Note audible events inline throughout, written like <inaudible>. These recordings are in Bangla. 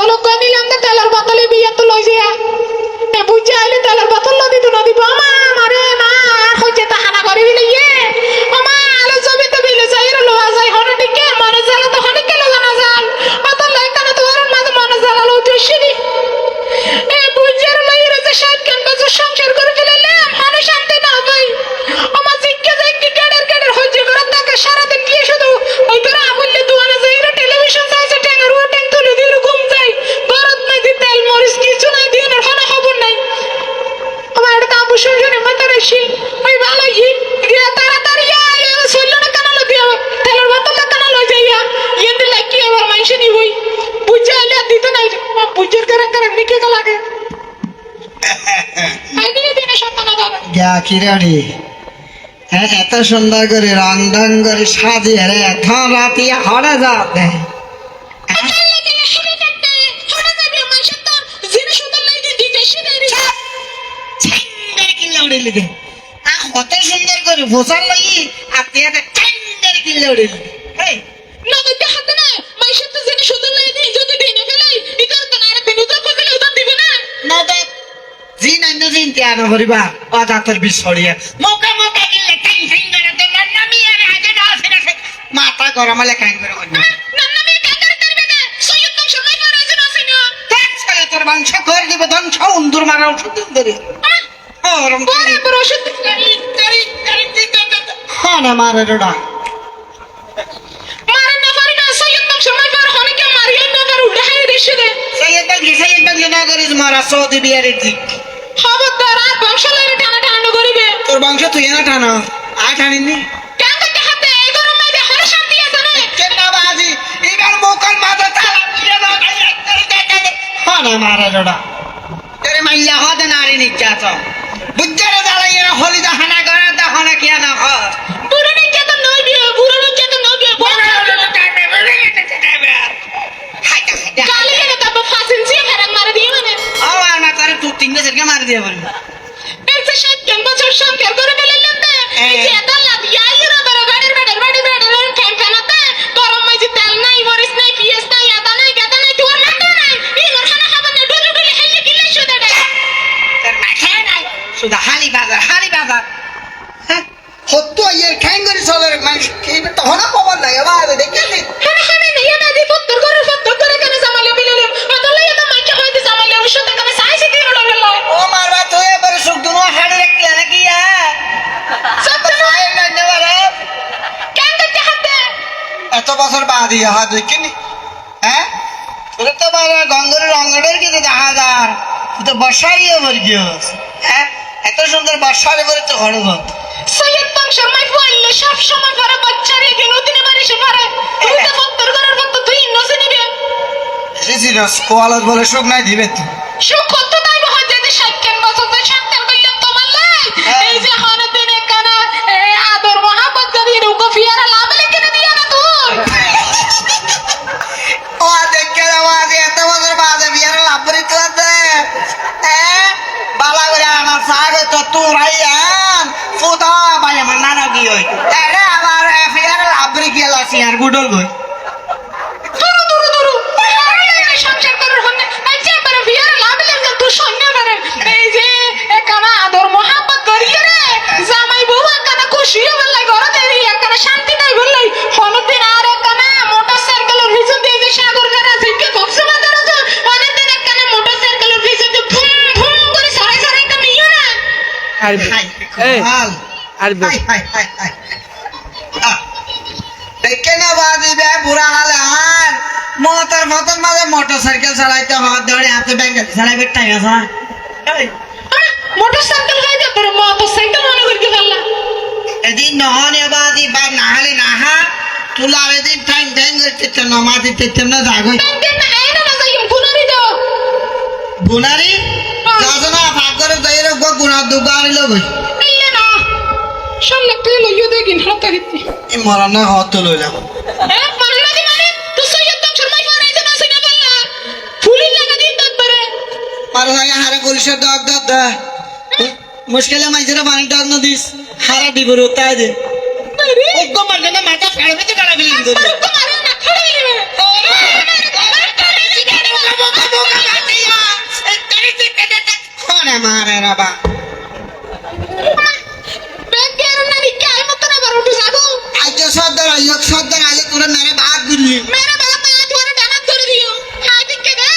বোতল কই নিলাম না, তেলের বাতলে বিয়া তো লই যা এ বুঝে আইলে তেলের বাতল নদী তো নদী আমা শুনজনে মাথা রেশি ওই ভালো ই গিয়া তাড়াতাড়ি আয় সইল না কানালো দিয়া তেলের বোতল না কানালো যাইয়া ইয়েতে লাগি আবার মাইসে নি হই বুঝে আলে দিতে নাই বুঝের করে করে নিকে লাগে <laughs> আইডিয়া দিনে সন্তান দাদা গা কিরাড়ি এত সুন্দর করে রং ঢং করে সাজিয়ে রে এখন রাতি হরে যাবে কত সুন্দর করে ভোসার লাগি আর কিনলে না জিন তিয়ানো করিবা অজাতর বিছড়িয়া মোকা মোকা কিনলে ঠাং ঠাং করে তো নামি আর আগে না আসে না মাথা গরমালে করে করে দিব ধ্বংস উন্দুর মারা ওষুধ ধরে। হনে মারে সাইয়েদ বাগি না করিস মারা সৌদি বিয়ারের দিক খবরদার আর বংশ লইরে টানা টানা করিবে তোর বংশ তুই না টানো আয় টানিনি কেন করতে হাতে এই গরম মাইদে হরে শান্তি আছে না কেন বাজি এবার মোকল মাথা তালা দিয়ে দাও হনে মারে মাইয়া হতে নারী নিজ্ঞাত হাত দেখিনি। হ্যাঁ? তোর তো বাবা গঙ্গের রঙ্গের কিন্তু দেখা যার তুই তো বর্ষারই ওপর গিয়েছ হ্যাঁ? এত সুন্দর বর্ষার উপরে তো ঘরে ঘর সৈয়দ মাই বললে সব সময় পরে বাচ্চা রে গেল দিনে বাড়ি সে তুই তো পত্তর মতো তুই নসে নিবে। সিরিয়াস কোয়ালত বলে সুখ নাই দিবে তুই সুখ নাই বললাই হন দিন আর কানা মোটরসাইকেল ভিজন দিয়ে যে সাগর যারা জিকে কক্সবাজার আছে অনেক দিন কানা মোটরসাইকেল ভিজন দিয়ে ভুম ভুম করে সারাই সারাই কানা ইয়ে না হাল না বাজিবে? বুড়া হালে আর মোটর ফতর মাঝে মোটর সাইকেল চালাইতে হাত ধরে হাতে ব্যাংকে চালাইবে টাইম আছে না? মোটরসাইকেল গাইতে তোর মোটরসাইকেল মনে করতে পারলা? এদিন নহনে বাজি বা নাহালে নাহা তুলা এদিন টাইম টাইম করে তেতে নমাজি না জাগই। দিন না আইনা না যাই গুনারি যাজনা দেখিন হাতে দিতে। ই মরনা হত লইলাম না না মারা জায়গা হারে পুলিশের দগ দগ দা। মুশকিলে মাইজরা পানি দগ ন দিস। হারা দিবর তাই দে। আরে। উগ্গ মারলে না মাথা ফাড়বে তো ফেলে না মারে রাবা? ব্যাংকের সর্দার আইয় সর্দার আইয় তোরা মেরে বাদ দিলি। মেরে বাবা মা তোরে ডানা ধরে দিও হাই দিকে দে।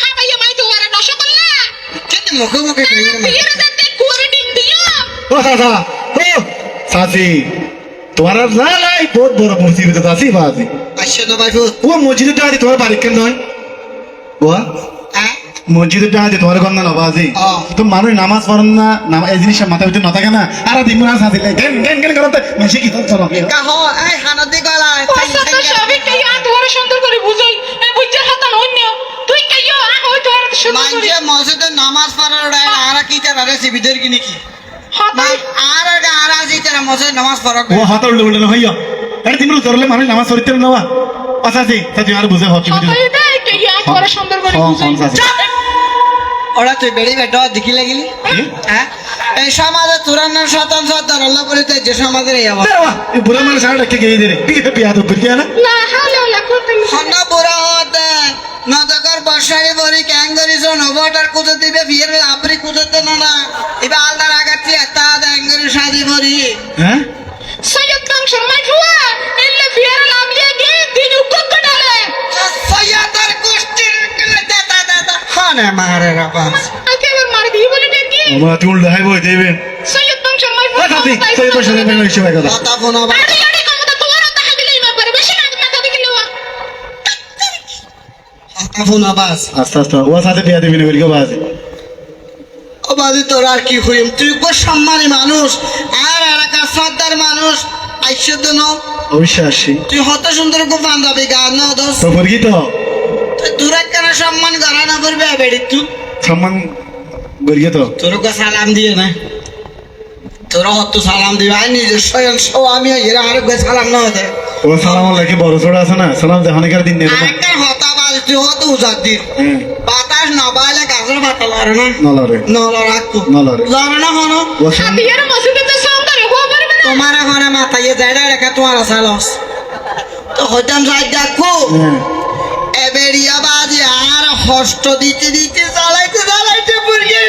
হা ভাইয়া মাই তো ওরা নশো করলা। কিন্তু মুখে মুখে কইরে বিয়ের যাতে কুয়ারে ডিম দিও ও চাচা ও চাচি তোমার না নাই বহুত বড় মুসিবত আছে বাজি আইসো তো বাইফু ও মসজিদে টাকা তোমার বাড়ি কেন নয়? ও হ্যাঁ মসজিদে টাকা দিয়ে তোমার গন্ধ নবাজি ও। তো মানুষ নামাজ পড়েন না এই জিনিসটা মাথা ভিতরে না থাকে না। আর দিন না সাথে গেন গেন গেন করতে মেশে কি চলো কাহ এই হানদি গলা তো সবই কে আ তোরে সুন্দর করে বুঝই এ বুঝা হাতা হইন্য তুই কে ইয়া হই তোরে সুন্দর করে মানজে মসজিদে নামাজ পড়ার আর কি তার আরে কি নাকি? হাতা আর আর আজি তার মসজিদে নামাজ পড়া ও হাত উল্টে উল্টে না হইয়া এটা দিন করলে মানুষ নামাজ পড়তে আর বুঝে হচ্ছে সুন্দর করে বুঝই। ওরা তুই বেড়ি বেটা দেখি লাগিলি? হ্যাঁ? এই সমাজে তুরান্ন শতাংশ দরল্লা বলিতে যে সমাজের এই অবস্থা। বুড়া মানুষ আর ডেকে গিয়ে দিলে তো করতে না হন্ডা বুড়া হতে নদকর বর্ষারি বলি ক্যাং করিস নবটার কুজে দিবে বিয়ের আপরি কুজতে না না। মারে রাবা আকে মার বলে চুল বই দেবেন। সৈয়দ দেবেন ওই সময় কথা কথা ফোনা না বাস আস্তে আস্তে ও সাথে বিয়া দেবেন বলি বাজে। ও বাদি তোর আর কি হইম? তুই কো সম্মানী মানুষ আর এলাকার সর্দার মানুষ। আইসো তো নাও। অবশ্যই তুই হত সুন্দর কো পাঞ্জাবি গান না দোস তো ফরকি তো তুই দূরে কেন সম্মান করা না করবে বেড়ি তুই সম্মান গড়িয়ে তো তোর কো সালাম দিয়ে না। তোর হত সালাম দিবে আই নিজের স্বয়ং সব আমি এরা আর কো সালাম না হতে। ও সালাম আল্লাহকে বড় ছোট আছে না? সালাম দেখানিকার দিন নেই হতা বাজ তুই হত উজার দিন। হ্যাঁ। বাতাস না বাইলে গাছের পাতা লড়ে না। নলরে নল রাখু। নলরে লড়ে। না সালাম। হাতিয়ার মসজিদে তো পারবে না। তোমার এখন মাথায় যায় রেখা তোমার সালস তো হইতাম যাই দেখো। হ্যাঁ। আর হস্ত দিতে দিতে চালাইতে চালাইতে মুরগির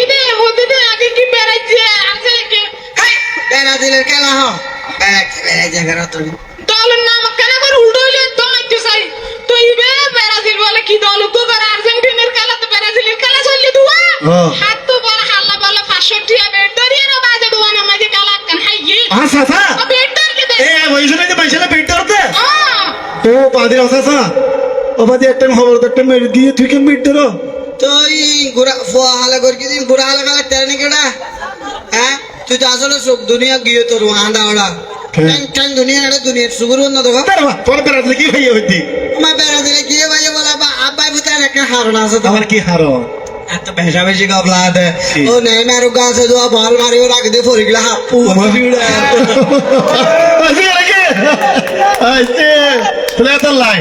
বেড়া দিলে কেলা হ? বেড়া বেড়া জায়গা তোর। দলের নাম কেন করে উল্টো হইলে? তো মাইতে চাই। তুই বে ব্রাজিল বলে কি দল? তো করে আর্জেন্টিনার খেলা তো ব্রাজিলের খেলা চললে দুয়া? হ্যাঁ। হাত তো বড় হাল্লা বলে পাঁচশো টিয়া বেড ধরিয়ে না বাজে দুয়া না মাঝে কালা কান হাইয়ে আচ্ছা আচ্ছা। বেড ধর কে এ জন্য যে পয়সা করতে আহ ও। বাদি আছে আচ্ছা। ও বাদি একটা খবর তো একটা মেরে দিয়ে তুই কেন ফোয়া হালা করি দিন? হালা কালা তেরনি কেডা? হ্যাঁ? তুই তো আসলে সব দুনিয়া গিয়ে তোর আন্দা ওড়া হ্যাঁ। দুনিয়া এটা দুনিয়া সুগুর না দেখো তোর বেড়াতে কি হইয়া হইতি। মা বেড়া দিলে কি ভাই বলা বা আব্বাই ভুতার একটা হারণ আছে তো। আমার কি হারো এত বেশা বেশি গবলা কি? ও নেই মারু গাছে দোয়া বল মারিও রাখ দে ফরিগলা হাপু আজকে আজকে তাহলে তো লাই